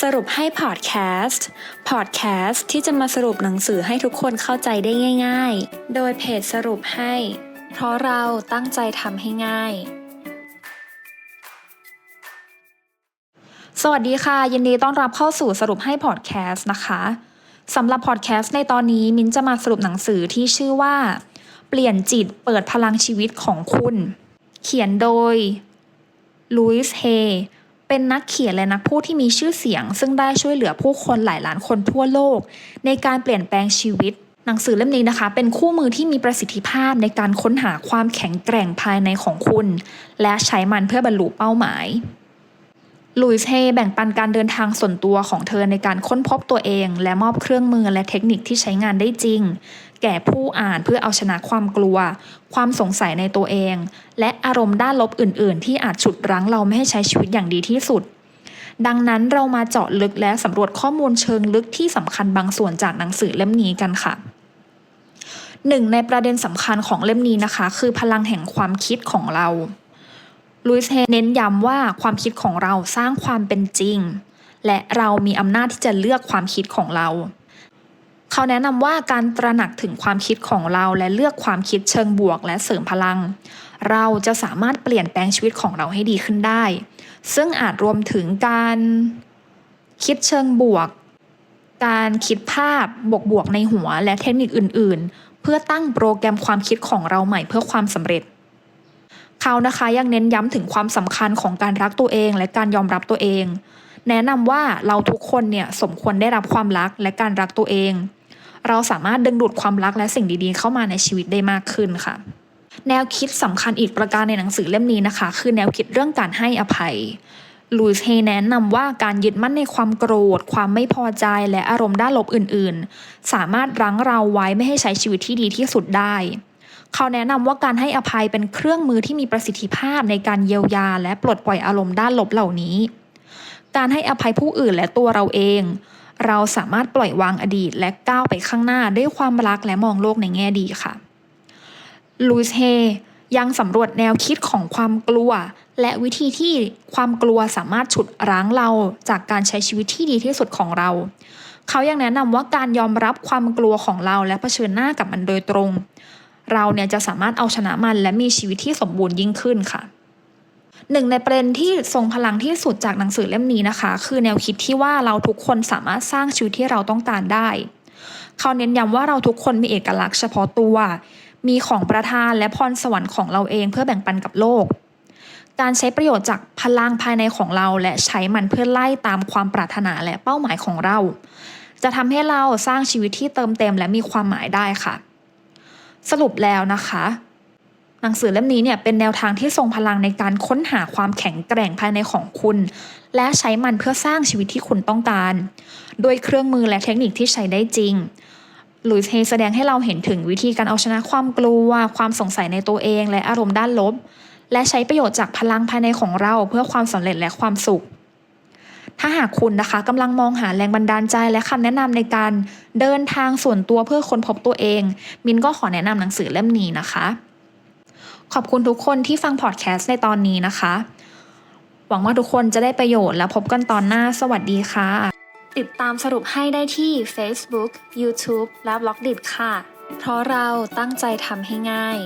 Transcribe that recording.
สรุปให้พอดแคสต์ พอดแคสต์ที่จะมาสรุปหนังสือให้ทุกคนเข้าใจได้ง่าย ๆ โดยเพจสรุปให้ เพราะเราตั้งใจทำให้ง่าย สวัสดีค่ะ ยินดีต้อนรับเข้าสู่สรุปให้พอดแคสต์นะคะสำหรับพอดแคสต์ในตอนนี้ มิ้นจะมาสรุปหนังสือที่ชื่อว่า เปลี่ยนจิตเปิดพลังชีวิตของคุณ เขียนโดยลุยส์เฮ เป็นนักเขียนและนักพูดที่มีชื่อเสียง ซึ่งได้ช่วยเหลือผู้คนหลายล้านคนทั่วโลก ในการเปลี่ยนแปลงชีวิต หนังสือเล่มนี้นะคะ เป็นคู่มือที่มีประสิทธิภาพในการค้นหาความแข็งแกร่งภายในของคุณ และใช้มันเพื่อบรรลุเป้าหมาย ลุยส์เฮแบ่งปันการเดินทางส่วนตัวของเธอในการค้นพบตัวเอง และมอบเครื่องมือและเทคนิคที่ใช้งานได้จริง แก่ผู้อ่านเพื่อเอาชนะความกลัว ความสงสัยในตัวเอง และอารมณ์ด้านลบอื่น ๆ ที่อาจฉุดรั้งเราไม่ให้ใช้ชีวิตอย่างดีที่สุด ดังนั้นเรามาเจาะลึกและสำรวจข้อมูลเชิงลึกที่สำคัญบางส่วนจากหนังสือเล่มนี้กันค่ะหนึ่งในประเด็นสำคัญของเล่มนี้นะคะ คือพลังแห่งความคิดของเรา ลุยส์เฮเน้นย้ำว่าความคิดของเราสร้างความเป็นจริง และเรามีอำนาจที่จะเลือกความคิดของเรา เขาแนะนำว่าการตระหนักถึงความคิดของเราและเลือกความคิดเชิงบวกและเสริมพลัง เราจะสามารถเปลี่ยนแปลงชีวิตของเราให้ดีขึ้นได้ ซึ่งอาจรวมถึงการคิดเชิงบวก การคิดภาพบวกๆในหัวและเทคนิคอื่น ๆ เพื่อตั้งโปรแกรมความคิดของเราใหม่เพื่อความสำเร็จ เขานะคะยังเน้นย้ำถึงความสำคัญของการรักตัวเอง และการยอมรับตัวเอง แนะนำว่าเราทุกคนเนี่ยสมควรได้รับความรักและการรักตัวเอง เราสามารถดึงดูดความรักและสิ่งดีๆ เข้ามาในชีวิตได้มากขึ้นค่ะ แนวคิดสำคัญอีกประการในหนังสือเล่มนี้นะคะ คือแนวคิดเรื่องการให้อภัยลูสเฮแนะนำว่าการยึดมั่นในความโกรธ ความไม่พอใจและอารมณ์ด้านลบอื่นๆ สามารถรั้งเราไว้ไม่ให้ใช้ชีวิตที่ดีที่สุดได้ เขาแนะนำว่าการให้อภัยเป็นเครื่องมือที่มีประสิทธิภาพในการเยียวยา และปลดปล่อยอารมณ์ด้านลบเหล่านี้ การให้อภัยผู้อื่นและตัวเราเอง เราสามารถปล่อยวางอดีตและก้าวไปข้างหน้าด้วยความรักและมองโลกในแง่ดีค่ะลูสเฮยังสำรวจแนวคิดของความกลัว และวิธีที่ความกลัวสามารถฉุดรั้งเราจากการใช้ชีวิตที่ดีที่สุดของเรา เขายังแนะนำว่าการยอมรับความกลัวของเราและเผชิญหน้ากับมันโดยตรง เราเนี่ยจะสามารถเอาชนะมันและมีชีวิตที่สมบูรณ์ยิ่งขึ้นค่ะหนึ่งในประเด็นที่ทรงพลังที่สุดจากหนังสือเล่มนี้นะคะ คือแนวคิดที่ว่าเราทุกคนสามารถสร้างชีวิตที่เราต้องการได้เขาเน้นย้ำว่าเราทุกคนมีเอกลักษณ์เฉพาะตัว มีของประทานและพรสวรรค์ของเราเองเพื่อแบ่งปันกับโลก การใช้ประโยชน์จากพลังภายในของเรา และใช้มันเพื่อไล่ตามความปรารถนาและเป้าหมายของเรา จะทำให้เราสร้างชีวิตที่เติมเต็มและมีความหมายได้ค่ะ สรุปแล้วนะคะ หนังสือเล่มนี้เนี่ยเป็นแนวทางที่ทรงพลังในการค้นหาความแข็งแกร่งภายในของคุณ และใช้มันเพื่อสร้างชีวิตที่คุณต้องการ โดยเครื่องมือและเทคนิคที่ใช้ได้จริงลุยส์เฮแสดงให้เราเห็นถึงวิธีการเอาชนะความกลัว ความสงสัยในตัวเอง และอารมณ์ด้านลบ และใช้ประโยชน์จากพลังภายในของเราเพื่อความสำเร็จและความสุข ถ้าหากคุณนะคะกำลังมองหาแรงบันดาลใจและคำแนะนำในการเดินทางส่วนตัวเพื่อค้นพบตัวเอง มินก็ขอแนะนำหนังสือเล่มนี้นะคะ ขอบคุณทุกคนที่ฟังพอดแคสต์ในตอนนี้นะคะ หวังว่าทุกคนจะได้ประโยชน์และพบกันตอนหน้าสวัสดีค่ะ ติดตามสรุปให้ได้ที่ Facebook, YouTube และ b ล็อกดิค่ะ เพราะเราตั้งใจทำให้ง่าย